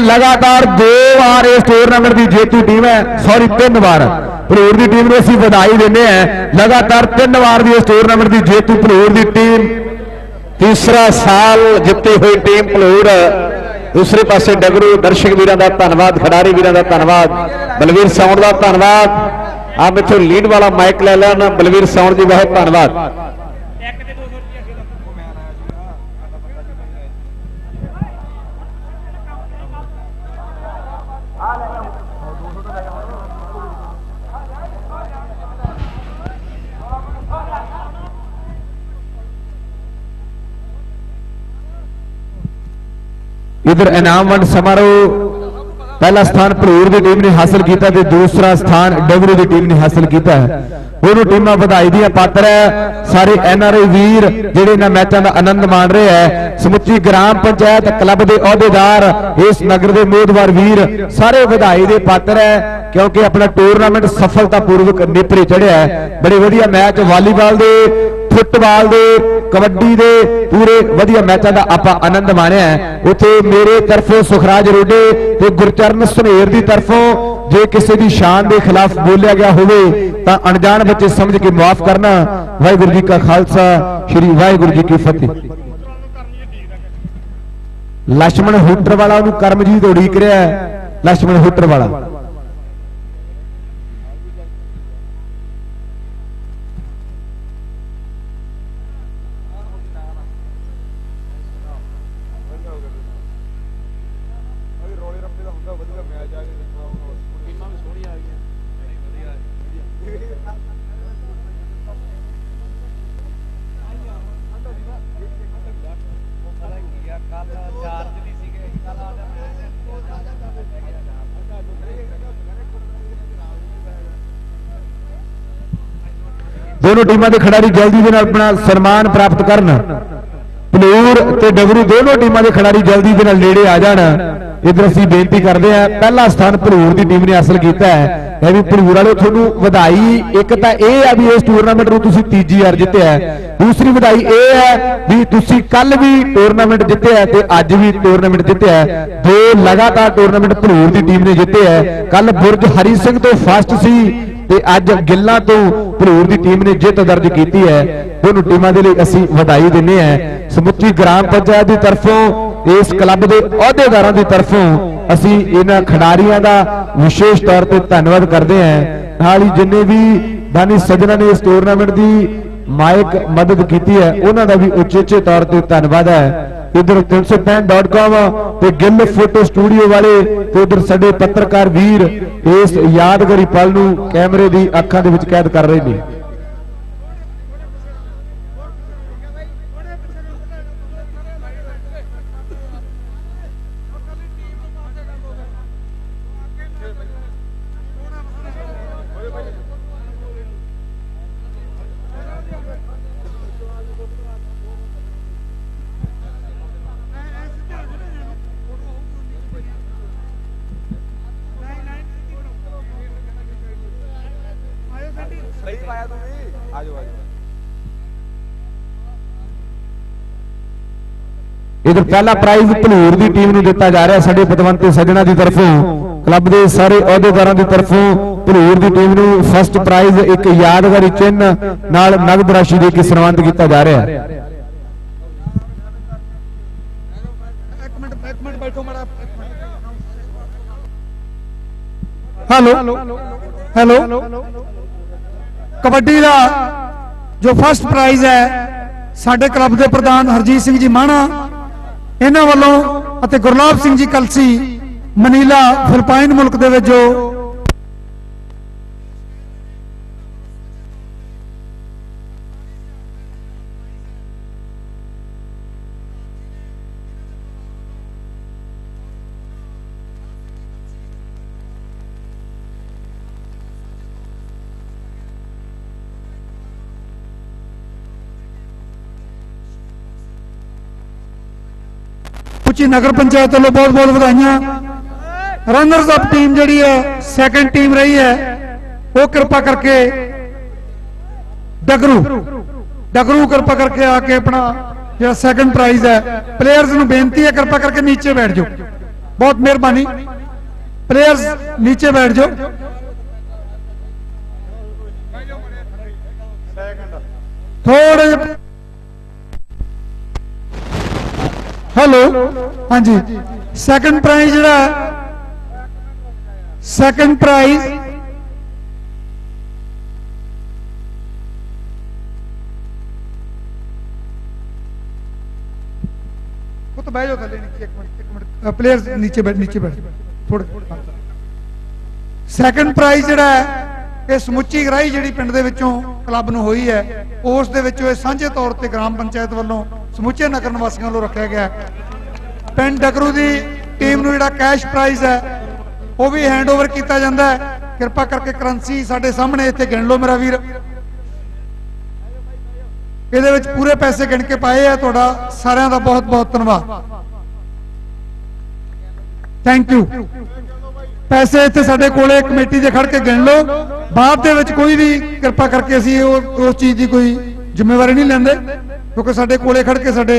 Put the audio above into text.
ਲਗਾਤਾਰ ਦੋ ਵਾਰ ਇਸ ਟੂਰਨਾਮੈਂਟ ਦੀ ਜੇਤੂ ਟੀਮ ਹੈ। ਸੌਰੀ ਤਿੰਨ ਵਾਰ। ਭਲੂਰ ਦੀ ਟੀਮ ਨੂੰ ਅਸੀਂ ਵਧਾਈ ਦਿੰਦੇ ਹਾਂ। ਲਗਾਤਾਰ ਤਿੰਨ ਵਾਰ ਦੀ ਇਸ ਟੂਰਨਾਮੈਂਟ ਦੀ ਜੇਤੂ ਭਲੂਰ ਦੀ ਟੀਮ। ਤੀਸਰਾ ਸਾਲ ਜਿੱਤੀ ਹੋਈ ਟੀਮ ਭਲੂਰ ਦੂਸਰੇ ਪਾਸੇ ਡਗਰੂ ਦਰਸ਼ਕ ਵੀਰਾਂ ਦਾ ਧੰਨਵਾਦ, ਖਿਡਾਰੀ ਵੀਰਾਂ ਦਾ ਧੰਨਵਾਦ। ਬਲਵੀਰ ਸੌਣ ਦਾ ਧੰਨਵਾਦ। ਆ ਮੈਥੋਂ ਲੀਡ ਵਾਲਾ ਮਾਈਕ ਲੈ ਲਿਆ ਨਾ ਬਲਵੀਰ ਸੌਣ ਜੀ, ਬਹੁਤ ਧੰਨਵਾਦ। ਇਧਰ ਇਨਾਮ ਵੰਡ ਸਮਾਰੋਹ, ਪਹਿਲਾ ਸਥਾਨ ਭਲੂਰ ਦੀ ਟੀਮ ਨੇ ਹਾਸਲ ਕੀਤਾ ਤੇ ਦੂਸਰਾ ਸਥਾਨ ਡਗਰੂ ਦੀ ਟੀਮ ਨੇ ਹਾਸਲ ਕੀਤਾ ਹੈ। ਉਹਨੂੰ ਟੀਮਾਂ ਵਧਾਈ ਦੀਆਂ ਪਾਤਰ ਹੈ। ਸਾਰੇ ਐਨਆਰਆਈ ਵੀਰ ਜਿਹੜੇ ਇਹਨਾਂ ਮੈਚਾਂ ਦਾ ਆਨੰਦ ਮਾਣ ਰਹੇ ਹੈ। ਸਮੁੱਚੀ ਗ੍ਰਾਮ ਪੰਚਾਇਤ, ਕਲੱਬ ਦੇ ਅਹੁਦੇਦਾਰ, ਇਸ ਨਗਰ ਦੇ ਮੋਦਵਾਰ ਵੀਰ, ਸਾਰੇ ਵਧਾਈ ਦੇ ਪਾਤਰ ਹੈ ਕਿਉਂਕਿ ਆਪਣਾ ਟੂਰਨਾਮੈਂਟ ਸਫਲਤਾਪੂਰਵਕ ਨੇਪਰੇ ਚੜਿਆ ਹੈ। ਬੜੇ ਵਧੀਆ ਮੈਚ ਵਾਲੀਬਾਲ ਦੇ ਫੁੱਟਬਾਲ ਦੇ, ਕਬੱਡੀ ਦੇ ਪੂਰੇ ਵਧੀਆ ਮੈਚਾਂ ਦਾ ਆਪਾਂ ਆਨੰਦ ਮਾਣਿਆ ਉੱਥੇ ਮੇਰੇ ਤਰਫੋਂ ਸੁਖਰਾਜ ਰੋਡੇ ਤੇ ਗੁਰਚਰਨ ਸੁਨੇਰ ਦੀ ਤਰਫੋਂ ਜੇ ਕਿਸੇ ਦੀ ਸ਼ਾਨ ਦੇ ਖਿਲਾਫ ਬੋਲਿਆ ਗਿਆ ਹੋਵੇ ਤਾਂ ਅਣਜਾਣ ਬੱਚੇ ਸਮਝ ਕੇ ਮਾਫ ਕਰਨਾ। ਵਾਹਿਗੁਰੂ ਜੀ ਕਾ ਖਾਲਸਾ, ਸ੍ਰੀ ਵਾਹਿਗੁਰੂ ਜੀ ਕੀ ਫਤਿਹ। ਲక్ష్మణ ਹੁੱਟਰ ਵਾਲਾ ਉਹਨੂੰ ਕਰਮਜੀਤ ਉਡੀਕ ਰਿਹਾ ਲక్ష్మణ ਹੁੱਟਰ ਵਾਲਾ ਦੋਨੋਂ ਟੀਮਾਂ ਦੇ ਖਿਡਾਰੀ ਜਲਦੀ ਦੇ ਨਾਲ ਆਪਣਾ ਸਨਮਾਨ ਪ੍ਰਾਪਤ ਕਰਨ। ਪਲੂਰ ਤੇ ਡਗਰੂ ਦੋਨੋਂ ਟੀਮਾਂ ਦੇ ਖਿਡਾਰੀ ਜਲਦੀ ਦੇ ਨਾਲ ਨੇੜੇ ਆ ਜਾਣ। ਇਧਰ ਅਸੀਂ ਬੇਨਤੀ ਕਰਦੇ ਹਾਂ, ਪਹਿਲਾ ਸਥਾਨ ਭਲੂਰ ਦੀ ਟੀਮ ਨੇ ਹਾਸਲ ਕੀਤਾ ਹੈ। ਇਹ ਵੀ ਭਲੂਰ ਵਾਲੇ ਤੁਹਾਨੂੰ ਵਧਾਈ, ਇੱਕ ਤਾਂ ਇਹ ਆ ਵੀ ਇਸ ਟੂਰਨਾਮੈਂਟ ਨੂੰ ਤੁਸੀਂ ਤੀਜੀ ਵਾਰ ਜਿੱਤਿਆ ਦੂਸਰੀ ਵਧਾਈ ਇਹ ਹੈ ਵੀ ਤੁਸੀਂ ਕੱਲ ਵੀ ਟੂਰਨਾਮੈਂਟ ਜਿੱਤਿਆ ਤੇ ਅੱਜ ਵੀ ਟੂਰਨਾਮੈਂਟ ਜਿੱਤਿਆ ਹੈ। ਦੋ ਲਗਾਤਾਰ ਟੂਰਨਾਮੈਂਟ ਭਲੂਰ ਦੀ ਟੀਮ ਨੇ ਜਿੱਤਿਆ ਹੈ ਕੱਲ ਬੁਰਜ ਹਰੀ ਸਿੰਘ ਤੋਂ ਫਸਟ ਸੀ ਤੇ ਅੱਜ ਗਿੱਲਾਂ ਤੋਂ ਭਲੂਰ ਦੀ ਟੀਮ ਨੇ ਜਿੱਤ ਦਰਜ ਕੀਤੀ ਹੈ। ਦੋਨੋਂ ਟੀਮਾਂ ਦੇ ਲਈ ਅਸੀਂ ਵਧਾਈ ਦਿੰਦੇ ਹਾਂ। ਸਮੁੱਚੀ ਗ੍ਰਾਮ ਪੰਚਾਇਤ ਦੀ ਤਰਫੋਂ ਇਸ ਕਲੱਬ ਦੇ ਅਹੁਦੇਦਾਰਾਂ ਦੀ ਤਰਫੋਂ ਅਸੀਂ ਇਹਨਾਂ ਖਿਡਾਰੀਆਂ ਦਾ ਵਿਸ਼ੇਸ਼ ਤੌਰ ਤੇ ਧੰਨਵਾਦ ਕਰਦੇ ਹਾਂ। ਨਾਲ ਹੀ ਜਿੰਨੇ ਵੀ ਦਾਨੀ ਸੱਜਣਾ ਨੇ ਇਸ ਟੂਰਨਾਮੈਂਟ ਦੀ ਮਾਇਕ ਮਦਦ ਕੀਤੀ ਹੈ, ਉਹਨਾਂ ਦਾ ਵੀ ਉਚੇਚੇ ਤੌਰ ਤੇ ਧੰਨਵਾਦ ਹੈ। ਇਧਰ 365.com ਤੇ ਗਿੱਲ ਫੋਟੋ ਸਟੂਡੀਓ ਵਾਲੇ ਤੇ ਉਧਰ ਸਾਡੇ ਪੱਤਰਕਾਰ ਵੀਰ ਇਸ ਯਾਦਗਾਰੀ ਪਲ ਨੂੰ ਕੈਮਰੇ ਦੀ ਅੱਖਾਂ ਦੇ ਵਿੱਚ ਕੈਦ ਕਰ ਰਹੇ ਨੇ। ਆਜੋ ਆਜੋ। ਇਧਰ ਪਹਿਲਾ ਪ੍ਰਾਈਜ਼ ਭਲੂਰ ਦੀ ਟੀਮ ਨੂੰ ਦਿੱਤਾ ਜਾ ਰਿਹਾ ਸਾਡੇ ਪਤਵੰਤੇ ਸੱਜਣਾ ਦੀ ਤਰਫੋਂ। ਕਲੱਬ ਦੇ ਸਾਰੇ ਅਹੁਦੇਦਾਰਾਂ ਦੀ ਤਰਫੋਂ ਭਲੂਰ ਦੀ ਟੀਮ ਨੂੰ ਫਸਟ ਪ੍ਰਾਈਜ਼ ਇੱਕ ਯਾਦਗਾਰੀ ਚਿੰਨ੍ਹ ਨਾਲ ਨਗਦ ਰਾਸ਼ੀ ਦੇ ਕੇ ਸਨਮਾਨਿਤ ਕੀਤਾ ਜਾ ਰਿਹਾ। ਹੈ ਹੈਲੋ। ਹੈਲੋ। ਕਬੱਡੀ ਦਾ ਜੋ ਫਸਟ ਪ੍ਰਾਈਜ਼ ਹੈ, ਸਾਡੇ ਕਲੱਬ ਦੇ ਪ੍ਰਧਾਨ ਹਰਜੀਤ ਸਿੰਘ ਜੀ ਮਾਣਾ ਇਹਨਾਂ ਵੱਲੋਂ ਅਤੇ ਗੁਰਲਾਬ ਸਿੰਘ ਜੀ ਕਲਸੀ, ਮਨੀਲਾ ਫਿਲਪਾਈਨ ਮੁਲਕ ਦੇ ਵਿੱਚ ਜੋ ਉੱਚੀ ਨਗਰ ਪੰਚਾਇਤ ਵੱਲੋਂ ਬਹੁਤ ਬਹੁਤ ਵਧਾਈਆਂ। ਰਨਰਸ ਅਪ ਟੀਮ ਜਿਹੜੀ ਹੈ ਸੈਕੰਡ ਟੀਮ ਰਹੀ ਹੈ, ਉਹ ਕਿਰਪਾ ਕਰਕੇ ਡਗਰੂ ਡਗਰੂ ਕਿਰਪਾ ਕਰਕੇ ਆ ਕੇ ਆਪਣਾ ਜਿਹੜਾ ਸੈਕੰਡ ਪ੍ਰਾਈਜ਼ ਹੈ ਪਲੇਅਰਸ ਨੂੰ ਬੇਨਤੀ ਹੈ ਕਿਰਪਾ ਕਰਕੇ ਨੀਚੇ ਬੈਠ ਜਾਓ। ਬਹੁਤ ਮਿਹਰਬਾਨੀ। ਪਲੇਅਰਸ ਨੀਚੇ ਬੈਠ ਜਾਓ। ਥੋੜੇ ਜਿਹੇ ਹਾਂਜੀ। ਸੈਕੰਡ ਪ੍ਰਾਈਜ਼ ਜਿਹੜਾ ਸੈਕੰਡ ਪ੍ਰਾਈਜ਼ ਉਹ ਬਹਿ ਜਾਓ ਥੱਲੇ ਨੀਚੇ, ਇੱਕ ਮਿੰਟ ਇੱਕ ਮਿੰਟ। ਪਲੇਅਰਸ ਨੀਚੇ ਬੈਠ ਨੀਚੇ ਬੈਠ ਥੋੜੇ ਸੈਕੰਡ ਪ੍ਰਾਈਜ਼ ਜਿਹੜਾ ਹੈ, ਇਹ ਸਮੁੱਚੀ ਗਰਾਈ ਜਿਹੜੀ ਪਿੰਡ ਦੇ ਵਿੱਚੋਂ ਕਲੱਬ ਨੂੰ ਹੋਈ ਹੈ, ਉਸ ਦੇ ਵਿੱਚੋਂ ਇਹ ਸਾਂਝੇ ਤੌਰ ਤੇ ਗ੍ਰਾਮ ਪੰਚਾਇਤ ਵੱਲੋਂ ਸਮੁੱਚੇ ਨਗਰ ਨਿਵਾਸੀਆਂ ਵੱਲੋਂ ਰੱਖਿਆ ਗਿਆ ਪਿੰਡ ਡਕਰੂ ਦੀ ਟੀਮ ਨੂੰ ਜਿਹੜਾ ਕੈਸ਼ ਪ੍ਰਾਈਜ਼ ਹੈ, ਉਹ ਵੀ ਹੈਂਡਓਵਰ ਕੀਤਾ ਜਾਂਦਾ ਹੈ। ਕਿਰਪਾ ਕਰਕੇ ਕਰੰਸੀ ਸਾਡੇ ਸਾਹਮਣੇ ਇੱਥੇ ਗਿਣ ਲਓ ਮੇਰਾ ਵੀਰ। ਇਹਦੇ ਵਿੱਚ ਪੂਰੇ ਪੈਸੇ ਗਿਣ ਕੇ ਪਾਏ ਆ, ਤੁਹਾਡਾ ਸਾਰਿਆਂ ਦਾ ਬਹੁਤ ਬਹੁਤ ਧੰਨਵਾਦ। ਥੈਂਕ ਯੂ ਪੈਸੇ ਇੱਥੇ ਸਾਡੇ ਕੋਲੇ, ਕਮੇਟੀ ਦੇ ਖੜ ਕੇ ਗਿਣ ਲਓ। ਬਾਅਦ ਦੇ ਵਿੱਚ ਕੋਈ ਵੀ ਕਿਰਪਾ ਕਰਕੇ ਅਸੀਂ ਉਹ ਉਸ ਚੀਜ਼ ਦੀ ਕੋਈ ਜ਼ਿੰਮੇਵਾਰੀ ਨਹੀਂ ਲੈਂਦੇ। ਕਿਉਂਕਿ ਸਾਡੇ ਕੋਲੇ ਖੜ ਕੇ ਸਾਡੇ